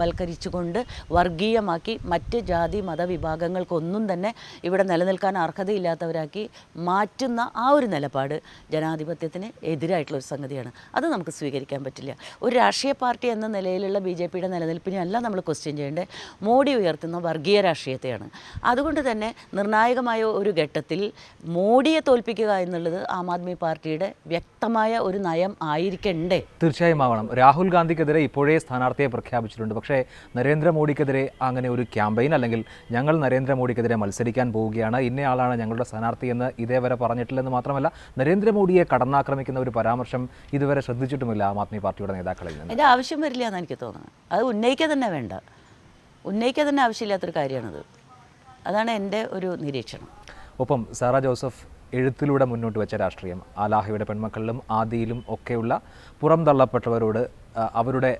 വൽക്കരിച്ചുകൊണ്ട് വർഗീയമാക്കി മറ്റ് ജാതി മതവിഭാഗങ്ങൾക്കൊന്നും തന്നെ ഇവിടെ നിലനിൽക്കാൻ അർഹതയില്ലാത്തവരാക്കി മാറ്റുന്ന ആ ഒരു നിലപാട് ജനാധിപത്യത്തിന് എതിരായിട്ടുള്ള ഒരു സംഗതിയാണ്. അത് നമുക്ക് സ്വീകരിക്കാൻ പറ്റില്ല. ഒരു രാഷ്ട്രീയ പാർട്ടി എന്ന നിലയിലുള്ള ബി ജെ പിയുടെ നിലനിൽപ്പിനെയല്ല നമ്മൾ ക്വസ്റ്റ്യൻ ചെയ്യേണ്ടത്. മോഡി ഉയർത്തുന്ന വർഗീയ രാഷ്ട്രീയത്തെയാണ്. അതുകൊണ്ട് തന്നെ നിർണായകമായ ഒരു ഘട്ടത്തിൽ മോഡിയെ തോൽപ്പിക്കുക എന്നുള്ളത് ആം ആദ്മി പാർട്ടിയുടെ വ്യക്തമായ ഒരു നയം ആയിരിക്കണ്ടേ? തീർച്ചയായും ആവണം രാഹുൽ ഗാന്ധിക്കെതിരെ ഇപ്പോഴേ സ്ഥാനാർത്ഥിയെ പ്രഖ്യാപിച്ചിട്ടുണ്ട്. പക്ഷേ നരേന്ദ്രമോദിക്കെതിരെ അങ്ങനെ ഒരു ക്യാമ്പയിൻ അല്ലെങ്കിൽ ഞങ്ങൾ നരേന്ദ്രമോദിക്കെതിരെ മത്സരിക്കാൻ പോവുകയാണ്. ഇന്നയാളാണ് ഞങ്ങളുടെ സ്ഥാനാർത്ഥി എന്ന് ഇതേവരെ പറഞ്ഞിട്ടില്ലെന്ന് മാത്രമല്ല നരേന്ദ്രമോദിയെ കടന്നാക്രമിക്കുന്ന ഒരു പരാമർശം ഇതുവരെ ശ്രദ്ധിച്ചിട്ടുമില്ല ആം ആദ്മി പാർട്ടിയുടെ നേതാക്കളിൽ നിന്ന്. ഇത് ആവശ്യം വരില്ല എന്ന് എനിക്ക് തോന്നുന്നത്. അത് ഉന്നയിക്കുക തന്നെ വേണ്ട. ഉന്നയിക്കുക തന്നെ ആവശ്യമില്ലാത്തൊരു കാര്യമാണത്. അതാണ് എന്റെ ഒരു നിരീക്ഷണം. ഒപ്പം സാറ ജോസഫ് എഴുത്തിലൂടെ മുന്നോട്ട് വെച്ച രാഷ്ട്രീയം. ആലാഹയുടെ പെൺമക്കളിലും ആദിയിലും ഒക്കെയുള്ള പുറംതള്ളപ്പെട്ടവരോട് തള്ളപ്പെട്ടവരോട് അവരുടെ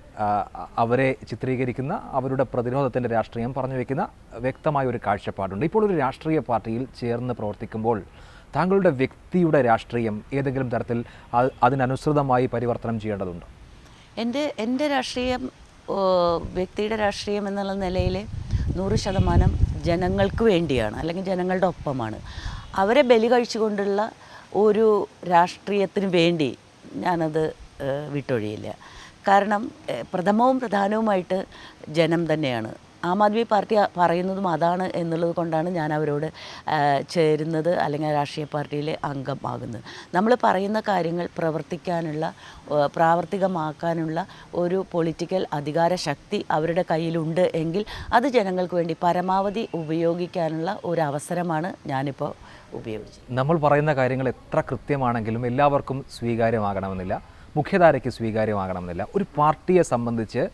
അവരെ ചിത്രീകരിക്കുന്ന അവരുടെ പ്രതിരോധത്തിന്റെ രാഷ്ട്രീയം പറഞ്ഞു വയ്ക്കുന്ന വ്യക്തമായ ഒരു കാഴ്ചപ്പാടുണ്ട്. ഇപ്പോൾ ഒരു രാഷ്ട്രീയ പാർട്ടിയിൽ ചേർന്ന് പ്രവർത്തിക്കുമ്പോൾ താങ്കളുടെ വ്യക്തിയുടെ രാഷ്ട്രീയം ഏതെങ്കിലും തരത്തിൽ അതിനനുസൃതമായി പരിവർത്തനം ചെയ്യേണ്ടതുണ്ട്? എന്റെ എന്റെ രാഷ്ട്രീയം വ്യക്തിയുടെ രാഷ്ട്രീയം എന്നുള്ള നിലയിൽ നൂറ് ശതമാനം ജനങ്ങൾക്ക് വേണ്ടിയാണ് അല്ലെങ്കിൽ ജനങ്ങളുടെ ഒപ്പമാണ്. അവരെ ബലി കഴിച്ചുകൊണ്ടുള്ള ഒരു രാഷ്ട്രീയത്തിന് വേണ്ടി ഞാനത് വിട്ടൊഴിയില്ല. കാരണം പ്രഥമവും പ്രധാനവുമായിട്ട് ജനം തന്നെയാണ്. ആം ആദ്മി പാർട്ടി പറയുന്നതും അതാണ് എന്നുള്ളത് കൊണ്ടാണ് ഞാൻ അവരോട് ചേരുന്നത് അല്ലെങ്കിൽ രാഷ്ട്രീയ പാർട്ടിയിലെ അംഗമാകുന്നത് നമ്മൾ പറയുന്ന കാര്യങ്ങൾ പ്രവർത്തിക്കാനുള്ള പ്രാവർത്തികമാക്കാനുള്ള ഒരു പൊളിറ്റിക്കൽ അധികാര ശക്തി അവരുടെ കയ്യിലുണ്ട് എങ്കിൽ അത് ജനങ്ങൾക്ക് വേണ്ടി പരമാവധി ഉപയോഗിക്കാനുള്ള ഒരു അവസരമാണ് ഞാനിപ്പോൾ ഉപയോഗിച്ചത് നമ്മൾ പറയുന്ന കാര്യങ്ങൾ എത്ര കൃത്യമാണെങ്കിലും എല്ലാവർക്കും സ്വീകാര്യമാകണമെന്നില്ല. മുഖ്യധാരയ്ക്ക് സ്വീകാര്യമാകണമെന്നില്ല. ഒരു പാർട്ടിയെ സംബന്ധിച്ച്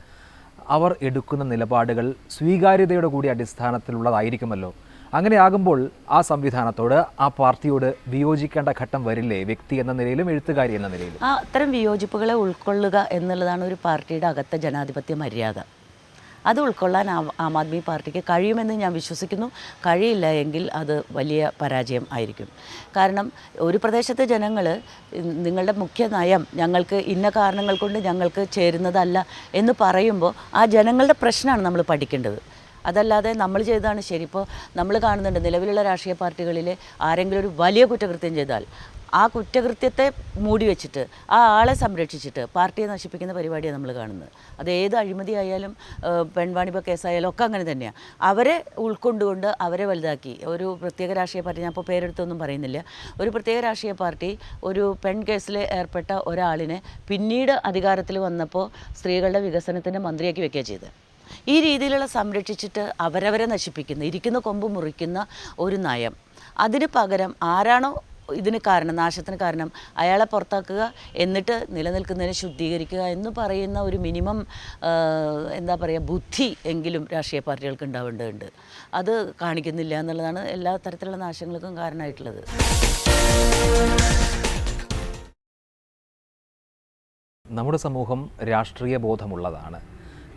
അവർ എടുക്കുന്ന നിലപാടുകൾ സ്വീകാര്യതയുടെ കൂടി അടിസ്ഥാനത്തിലുള്ളതായിരിക്കുമല്ലോ. അങ്ങനെയാകുമ്പോൾ ആ സംവിധാനത്തോട് ആ പാർട്ടിയോട് വിയോജിക്കേണ്ട ഘട്ടം വരില്ലേ? വ്യക്തി എന്ന നിലയിലും എഴുത്തുകാരി എന്ന നിലയിലും. ആ അത്തരം വിയോജിപ്പുകളെ ഉൾക്കൊള്ളുക എന്നുള്ളതാണ് ഒരു പാർട്ടിയുടെ അകത്തെ ജനാധിപത്യ മര്യാദ. അത് ഉൾക്കൊള്ളാൻ ആം- ആദ്മി പാർട്ടിക്ക് കഴിയുമെന്ന് ഞാൻ വിശ്വസിക്കുന്നു. കഴിയില്ല എങ്കിൽ അത് വലിയ പരാജയം ആയിരിക്കും. കാരണം ഒരു പ്രദേശത്തെ ജനങ്ങൾ നിങ്ങളുടെ മുഖ്യ നയം ഞങ്ങൾക്ക് ഇന്ന കാരണങ്ങൾ കൊണ്ട് ഞങ്ങൾക്ക് ചേരുന്നതല്ല എന്ന് പറയുമ്പോൾ ആ ജനങ്ങളുടെ പ്രശ്നമാണ് നമ്മൾ പഠിക്കേണ്ടത്. അതല്ലാതെ നമ്മൾ ചെയ്തതാണ് ശരി. ഇപ്പോൾ നമ്മൾ കാണുന്നുണ്ട് നിലവിലുള്ള രാഷ്ട്രീയ പാർട്ടികളിൽ ആരെങ്കിലും ഒരു വലിയ കുറ്റകൃത്യം ചെയ്താൽ ആ കുറ്റകൃത്യത്തെ മൂടി വെച്ചിട്ട് ആ ആളെ സംരക്ഷിച്ചിട്ട് പാർട്ടിയെ നശിപ്പിക്കുന്ന പരിപാടിയാണ് നമ്മൾ കാണുന്നത്. അത് ഏത് അഴിമതി ആയാലും പെൺവാണിപ കേസായാലും ഒക്കെ അങ്ങനെ തന്നെയാണ് അവരെ ഉൾക്കൊണ്ടുകൊണ്ട് അവരെ വലുതാക്കി. ഒരു പ്രത്യേക രാഷ്ട്രീയ പാർട്ടി ഞാൻ ഇപ്പോൾ പേരെടുത്തൊന്നും പറയുന്നില്ല. ഒരു പ്രത്യേക രാഷ്ട്രീയ പാർട്ടി ഒരു പെൺ കേസിൽ ഏർപ്പെട്ട ഒരാളിനെ പിന്നീട് അധികാരത്തിൽ വന്നപ്പോൾ സ്ത്രീകളുടെ വികസനത്തിന്റെ മന്ത്രിയാക്കി വെക്കുക ചെയ്തത് ഈ രീതിയിലുള്ള സംരക്ഷിച്ചിട്ട് അവരവരെ നശിപ്പിക്കുന്ന ഇരിക്കുന്ന കൊമ്പ് മുറിക്കുന്ന ഒരു നയം. അതിന് പകരം ആരാണോ ഇതിന് കാരണം നാശത്തിന് കാരണം അയാളെ പുറത്താക്കുക എന്നിട്ട് നിലനിൽക്കുന്നതിനെ ശുദ്ധീകരിക്കുക എന്ന് പറയുന്ന ഒരു മിനിമം എന്താ പറയുക ബുദ്ധി എങ്കിലും രാഷ്ട്രീയ പാർട്ടികൾക്ക് ഉണ്ടാവേണ്ടതുണ്ട്. അത് കാണിക്കുന്നില്ല എന്നുള്ളതാണ് എല്ലാ തരത്തിലുള്ള നാശങ്ങൾക്കും കാരണമായിട്ടുള്ളത്. നമ്മുടെ സമൂഹം രാഷ്ട്രീയ ബോധമുള്ളതാണ്.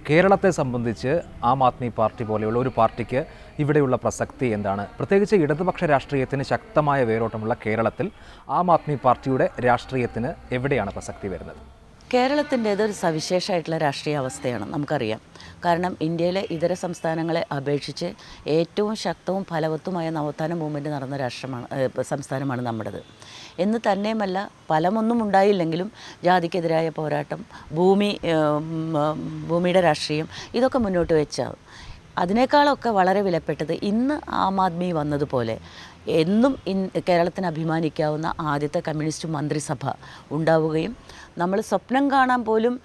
കേരളത്തെ സംബന്ധിച്ച് ആം ആദ്മി പാർട്ടി പോലെയുള്ള ഒരു പാർട്ടിക്ക് ഇവിടെയുള്ള പ്രസക്തി എന്താണ്? പ്രത്യേകിച്ച് ഇടതുപക്ഷ രാഷ്ട്രീയത്തിന് ശക്തമായ വേരോട്ടമുള്ള കേരളത്തിൽ ആം ആദ്മി പാർട്ടിയുടെ രാഷ്ട്രീയത്തിന് എവിടെയാണ് പ്രസക്തി വരുന്നത്? കേരളത്തിന്റേത് ഒരു സവിശേഷമായിട്ടുള്ള രാഷ്ട്രീയ അവസ്ഥയാണ് നമുക്കറിയാം. കാരണം ഇന്ത്യയിലെ ഇതര സംസ്ഥാനങ്ങളെ അപേക്ഷിച്ച് ഏറ്റവും ശക്തവും ഫലവത്തുമായ നവോത്ഥാന മൂവ്മെന്റ് നടന്ന രാഷ്ട്രമാണ് സംസ്ഥാനമാണ് നമ്മുടേത്. എന്ന് തന്നെയുമല്ല ഫലമൊന്നും ഉണ്ടായില്ലെങ്കിലും ജാതിക്കെതിരായ പോരാട്ടം ഭൂമി ഭൂമിയുടെ രാഷ്ട്രീയം ഇതൊക്കെ മുന്നോട്ട് വെച്ചാൽ അതിനേക്കാളൊക്കെ വളരെ വിലപ്പെട്ടത് ഇന്ന് ആം ആദ്മി വന്നതുപോലെ എന്നും ഇൻ കേരളത്തിന് അഭിമാനിക്കാവുന്ന ആദ്യത്തെ കമ്മ്യൂണിസ്റ്റ് മന്ത്രിസഭ ഉണ്ടാവുകയും നമ്മൾ സ്വപ്നം കാണാൻ പോലും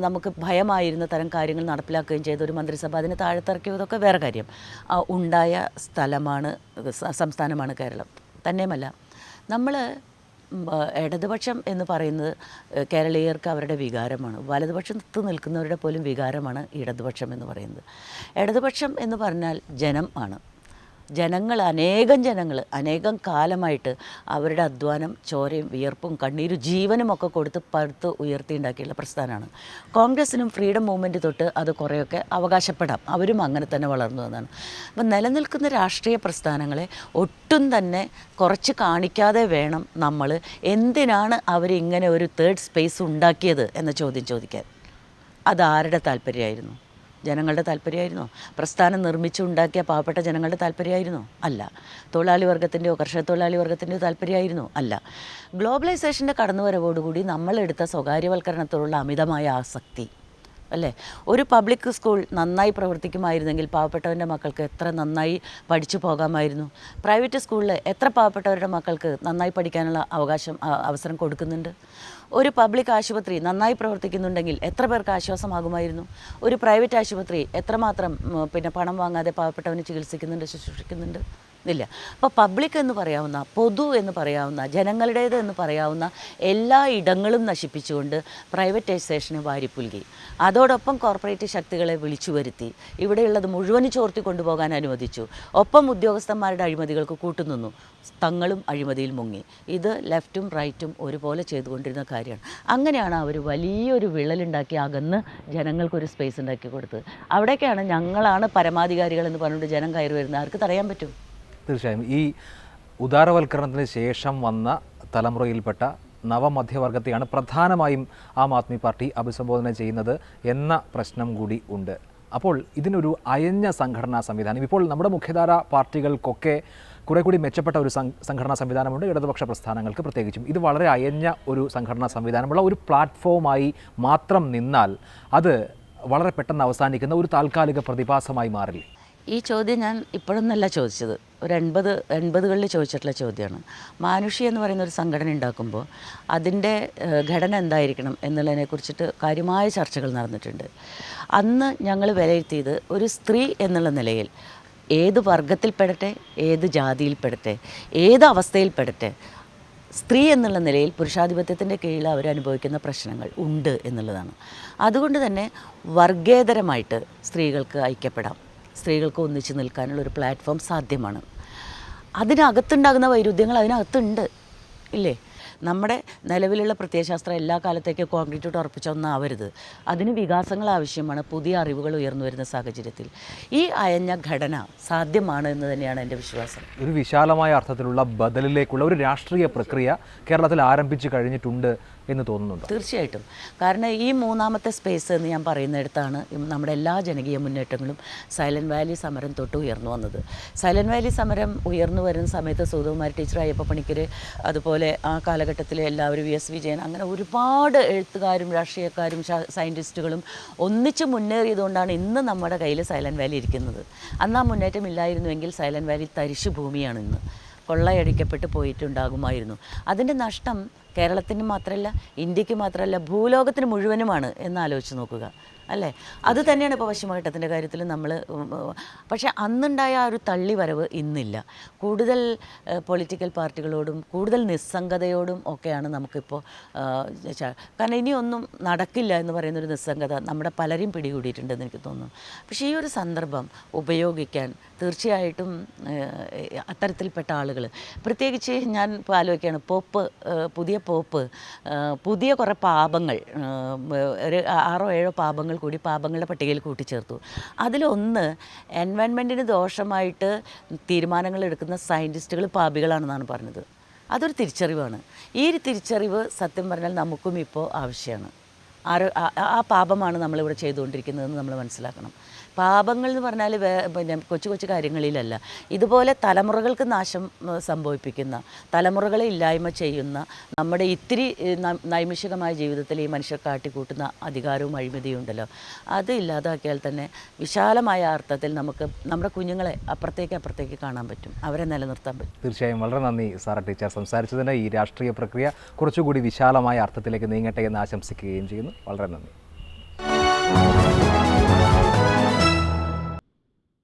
നമുക്ക് ഭയമായിരുന്ന തരം കാര്യങ്ങൾ നടപ്പിലാക്കുകയും ചെയ്ത ഒരു മന്ത്രിസഭ അതിന് താഴത്തിറക്കിയതൊക്കെ വേറെ കാര്യം. ഉണ്ടായ സ്ഥലമാണ് സംസ്ഥാനമാണ് കേരളം. തന്നെയുമല്ല. നമ്മൾ ഇടതുപക്ഷം എന്ന് പറയുന്നത് കേരളീയർക്ക് അവരുടെ വികാരമാണ്. വലതുപക്ഷത്ത് നിൽക്കുന്നവരുടെ പോലും വികാരമാണ് ഇടതുപക്ഷം എന്ന് പറയുന്നത്. ഇടതുപക്ഷം എന്ന് പറഞ്ഞാൽ ജനം ആണ്. ജനങ്ങൾ അനേകം ജനങ്ങൾ അനേകം കാലമായിട്ട് അവരുടെ അധ്വാനം ചോരയും വിയർപ്പും കണ്ണീരും ജീവനും ഒക്കെ കൊടുത്ത് പടുത്ത് ഉയർത്തിയുണ്ടാക്കിയുള്ള പ്രസ്ഥാനമാണ്. കോൺഗ്രസിനും ഫ്രീഡം മൂവ്മെന്റ് തൊട്ട് അത് കുറേയൊക്കെ അവകാശപ്പെടാം. അവരും അങ്ങനെ തന്നെ വളർന്നു വന്നതാണ്. അപ്പം നിലനിൽക്കുന്ന രാഷ്ട്രീയ പ്രസ്ഥാനങ്ങളെ ഒട്ടും തന്നെ കുറച്ച് കാണിക്കാതെ വേണം നമ്മൾ എന്തിനാണ് അവരിങ്ങനെ ഒരു തേർഡ് സ്പേസ് ഉണ്ടാക്കിയത് എന്ന ചോദ്യം ചോദിക്കാൻ. അതാരുടെ താല്പര്യമായിരുന്നു? ജനങ്ങളുടെ താല്പര്യമായിരുന്നോ? പ്രസ്ഥാനം നിർമ്മിച്ചുണ്ടാക്കിയ പാവപ്പെട്ട ജനങ്ങളുടെ താല്പര്യമായിരുന്നോ? അല്ല. തൊഴിലാളി വർഗത്തിന്റെയോ കർഷക തൊഴിലാളി വർഗത്തിന്റെയോ താല്പര്യമായിരുന്നോ? അല്ല. ഗ്ലോബലൈസേഷന്റെ കടന്നുവരവോടുകൂടി നമ്മളെടുത്ത സ്വകാര്യവൽക്കരണത്തോടുള്ള അമിതമായ ആസക്തി. അല്ലേ? ഒരു പബ്ലിക് സ്കൂൾ നന്നായി പ്രവർത്തിക്കുമായിരുന്നെങ്കിൽ പാവപ്പെട്ടവന്റെ മക്കൾക്ക് എത്ര നന്നായി പഠിച്ചു പോകാമായിരുന്നു? പ്രൈവറ്റ് സ്കൂളിൽ എത്ര പാവപ്പെട്ടവരുടെ മക്കൾക്ക് നന്നായി പഠിക്കാനുള്ള അവകാശം അവസരം കൊടുക്കുന്നുണ്ട്? ഒരു പബ്ലിക് ആശുപത്രി നന്നായി പ്രവർത്തിക്കുന്നുണ്ടെങ്കിൽ എത്ര പേർക്ക് ആശ്വാസമാകുമായിരുന്നു? ഒരു പ്രൈവറ്റ് ആശുപത്രി എത്രമാത്രം പിന്നെ പണം വാങ്ങാതെ പാവപ്പെട്ടവന് ചികിത്സിക്കുന്നുണ്ട് ശുശ്രൂഷിക്കുന്നുണ്ട്? ഇല്ല. അപ്പോൾ പബ്ലിക് എന്ന് പറയാവുന്ന പൊതു എന്ന് പറയാവുന്ന ജനങ്ങളുടേത് എന്ന് പറയാവുന്ന എല്ലാ ഇടങ്ങളും നശിപ്പിച്ചുകൊണ്ട് പ്രൈവറ്റൈസേഷന് വാരിപ്പുൽകി. അതോടൊപ്പം കോർപ്പറേറ്റ് ശക്തികളെ വിളിച്ചു വരുത്തി. ഇവിടെയുള്ളത് മുഴുവൻ ചോർത്തി കൊണ്ടുപോകാൻ അനുവദിച്ചു. ഒപ്പം ഉദ്യോഗസ്ഥന്മാരുടെ അഴിമതികൾക്ക് കൂട്ടുനിന്നു. തങ്ങളും അഴിമതിയിൽ മുങ്ങി. ഇത് ലെഫ്റ്റും റൈറ്റും ഒരുപോലെ ചെയ്തുകൊണ്ടിരുന്ന കാര്യമാണ്. അങ്ങനെയാണ് അവർ വലിയൊരു വിള്ളലുണ്ടാക്കി അകന്ന് ജനങ്ങൾക്കൊരു സ്പേസ് ഉണ്ടാക്കി കൊടുത്തത്. അവിടേക്കാണ് ഞങ്ങളാണ് പരമാധികാരികൾ എന്ന് പറഞ്ഞുകൊണ്ട് ജനം കയറി വരുന്നത്. ആർക്ക് തടയാൻ പറ്റും? തീർച്ചയായും ഈ ഉദാരവൽക്കരണത്തിന് ശേഷം വന്ന തലമുറയിൽപ്പെട്ട നവമധ്യവർഗത്തെയാണ് പ്രധാനമായും ആം ആദ്മി പാർട്ടി അഭിസംബോധന ചെയ്യുന്നത് എന്ന പ്രശ്നം കൂടി ഉണ്ട്. അപ്പോൾ ഇതിനൊരു അയഞ്ഞ സംഘടനാ സംവിധാനം. ഇപ്പോൾ നമ്മുടെ മുഖ്യധാര പാർട്ടികൾക്കൊക്കെ കുറെ കൂടി മെച്ചപ്പെട്ട ഒരു സംഘടനാ സംവിധാനമുണ്ട്. ഇടതുപക്ഷ പ്രസ്ഥാനങ്ങൾക്ക് പ്രത്യേകിച്ചും. ഇത് വളരെ അയഞ്ഞ ഒരു സംഘടനാ സംവിധാനമുള്ള ഒരു പ്ലാറ്റ്ഫോമായി മാത്രം നിന്നാൽ അത് വളരെ പെട്ടെന്ന് അവസാനിക്കുന്ന ഒരു താൽക്കാലിക പ്രതിഭാസമായി മാറില്ലേ? ഈ ചോദ്യം ഞാൻ ഇപ്പോഴൊന്നല്ല ചോദിച്ചത്. ഒരു എൺപത് എൺപതുകളിൽ ചോദിച്ചിട്ടുള്ള ചോദ്യമാണ്. മാനുഷി എന്ന് പറയുന്ന ഒരു സംഘടന ഉണ്ടാക്കുമ്പോൾ അതിന്റെ ഘടന എന്തായിരിക്കണം എന്നുള്ളതിനെ കുറിച്ചിട്ട് കാര്യമായ ചർച്ചകൾ നടന്നിട്ടുണ്ട്. അന്ന് ഞങ്ങൾ വിലയിരുത്തിയത് ഒരു സ്ത്രീ എന്നുള്ള നിലയിൽ ഏത് വർഗത്തിൽപ്പെടട്ടെ ഏത് ജാതിയിൽപ്പെടട്ടെ ഏത് അവസ്ഥയിൽപ്പെടട്ടെ സ്ത്രീ എന്നുള്ള നിലയിൽ പുരുഷാധിപത്യത്തിന്റെ കീഴിൽ അവർ അനുഭവിക്കുന്ന പ്രശ്നങ്ങൾ ഉണ്ട് എന്നുള്ളതാണ്. അതുകൊണ്ട് തന്നെ വർഗേതരമായിട്ട് സ്ത്രീകൾക്ക് ഐക്യപ്പെടാം. സ്ത്രീകൾക്ക് ഒന്നിച്ച് നിൽക്കാനുള്ള ഒരു പ്ലാറ്റ്ഫോം സാധ്യമാണ്. അതിനകത്തുണ്ടാകുന്ന വൈരുദ്ധ്യങ്ങൾ അതിനകത്തുണ്ട്. ഇല്ലേ? നമ്മുടെ നിലവിലുള്ള പ്രത്യയശാസ്ത്രം എല്ലാ കാലത്തേക്കും കോൺക്രീറ്റ് ഉറപ്പിച്ച ഒന്നാവരുത്. അതിന് വികാസങ്ങൾ ആവശ്യമാണ്. പുതിയ അറിവുകൾ ഉയർന്നു വരുന്ന സാഹചര്യത്തിൽ. ഈ അയഞ്ഞ ഘടന സാധ്യമാണ് എന്ന് തന്നെയാണ് എന്റെ വിശ്വാസം. ഒരു വിശാലമായ അർത്ഥത്തിലുള്ള ബദലിലേക്കുള്ള ഒരു രാഷ്ട്രീയ പ്രക്രിയ കേരളത്തിൽ ആരംഭിച്ചു കഴിഞ്ഞിട്ടുണ്ട് എന്ന് തോന്നുന്നുണ്ട്? തീർച്ചയായിട്ടും. കാരണം ഈ മൂന്നാമത്തെ സ്പേസ് എന്ന് ഞാൻ പറയുന്നിടത്താണ് നമ്മുടെ എല്ലാ ജനകീയ മുന്നേറ്റങ്ങളും സൈലന്റ് വാലി സമരം തൊട്ട് ഉയർന്നു വന്നത്. സൈലന്റ് വാലി സമരം ഉയർന്നു വരുന്ന സമയത്ത് സുധകുമാരി ടീച്ചർ അയ്യപ്പ പണിക്കർ അതുപോലെ ആ കാലഘട്ടത്തിലെ എല്ലാവരും വി എസ് വിജയൻ അങ്ങനെ ഒരുപാട് എഴുത്തുകാരും രാഷ്ട്രീയക്കാരും സയന്റിസ്റ്റുകളും ഒന്നിച്ച് മുന്നേറിയതുകൊണ്ടാണ് ഇന്ന് നമ്മുടെ കയ്യിൽ സൈലന്റ് വാലി ഇരിക്കുന്നത്. അന്ന് ആ മുന്നേറ്റം ഇല്ലായിരുന്നുവെങ്കിൽ സൈലന്റ് വാലി തരിശു ഭൂമിയാണ് ഇന്ന്. കൊള്ളയടിക്കപ്പെട്ട് പോയിട്ടുണ്ടാകുമായിരുന്നു. അതിന്റെ നഷ്ടം കേരളത്തിന് മാത്രമല്ല ഇന്ത്യയ്ക്ക് മാത്രമല്ല ഭൂലോകത്തിന് മുഴുവനുമാണ് എന്നാലോചിച്ച് നോക്കുക അല്ലേ? അത് തന്നെയാണ് ഇപ്പോൾ പശ്ചിമഘട്ടത്തിന്റെ കാര്യത്തിൽ നമ്മൾ പക്ഷേ അന്നുണ്ടായ ആ ഒരു തള്ളിവരവ് ഇന്നില്ല. കൂടുതൽ പൊളിറ്റിക്കൽ പാർട്ടികളോടും കൂടുതൽ നിസ്സംഗതയോടും ഒക്കെയാണ് നമുക്കിപ്പോൾ കാരണം ഇനിയൊന്നും നടക്കില്ല എന്ന് പറയുന്നൊരു നിസ്സംഗത നമ്മുടെ പലരും പിടികൂടിയിട്ടുണ്ടെന്ന് എനിക്ക് തോന്നുന്നു. പക്ഷേ ഈ ഒരു സന്ദർഭം ഉപയോഗിക്കാൻ തീർച്ചയായിട്ടും അത്തരത്തിൽപ്പെട്ട ആളുകൾ പ്രത്യേകിച്ച് ഞാൻ ഇപ്പോൾ ആലോചിക്കുകയാണ് പോപ്പ് പുതിയ പോപ്പ് പുതിയ കുറേ പാപങ്ങൾ ഒരു ആറോ ഏഴോ പാപങ്ങൾ കൂടി പാപങ്ങളുടെ പട്ടികയിൽ കൂട്ടിച്ചേർത്തു. അതിലൊന്ന് എൻവയൺമെന്റിന് ദോഷമായിട്ട് തീരുമാനങ്ങൾ എടുക്കുന്ന സയന്റിസ്റ്റുകൾ പാപികളാണെന്നാണ് പറഞ്ഞത്. അതൊരു തിരിച്ചറിവാണ്. ഈ ഒരു തിരിച്ചറിവ് സത്യം പറഞ്ഞാൽ നമുക്കും ഇപ്പോൾ ആവശ്യമാണ്. ആരോ ആ- പാപമാണ് നമ്മളിവിടെ ചെയ്തുകൊണ്ടിരിക്കുന്നതെന്ന് നമ്മൾ മനസ്സിലാക്കണം. പാപങ്ങൾ എന്ന് പറഞ്ഞാൽ വേ പിന്നെ കൊച്ചു കൊച്ചു കാര്യങ്ങളിലല്ല. ഇതുപോലെ തലമുറകൾക്ക് നാശം സംഭവിപ്പിക്കുന്ന തലമുറകളെ ഇല്ലായ്മ ചെയ്യുന്ന നമ്മുടെ ഇത്തിരി നൈമിഷികമായ ജീവിതത്തിൽ ഈ മനുഷ്യർ കാട്ടിക്കൂട്ടുന്ന അധികാരവും അഴിമതിയും ഉണ്ടല്ലോ. അത് ഇല്ലാതാക്കിയാൽ തന്നെ വിശാലമായ അർത്ഥത്തിൽ നമുക്ക് നമ്മുടെ കുഞ്ഞുങ്ങളെ അപ്പുറത്തേക്ക് അപ്പുറത്തേക്ക് കാണാൻ പറ്റും. അവരെ നിലനിർത്താൻ പറ്റും. തീർച്ചയായും വളരെ നന്ദി സാറ ടീച്ചർ സംസാരിച്ചതിന്. ഈ രാഷ്ട്രീയ പ്രക്രിയ കുറച്ചുകൂടി വിശാലമായ അർത്ഥത്തിലേക്ക് നീങ്ങട്ടെ എന്ന് ആശംസിക്കുകയും ചെയ്യുന്നു. വളരെ നന്ദി.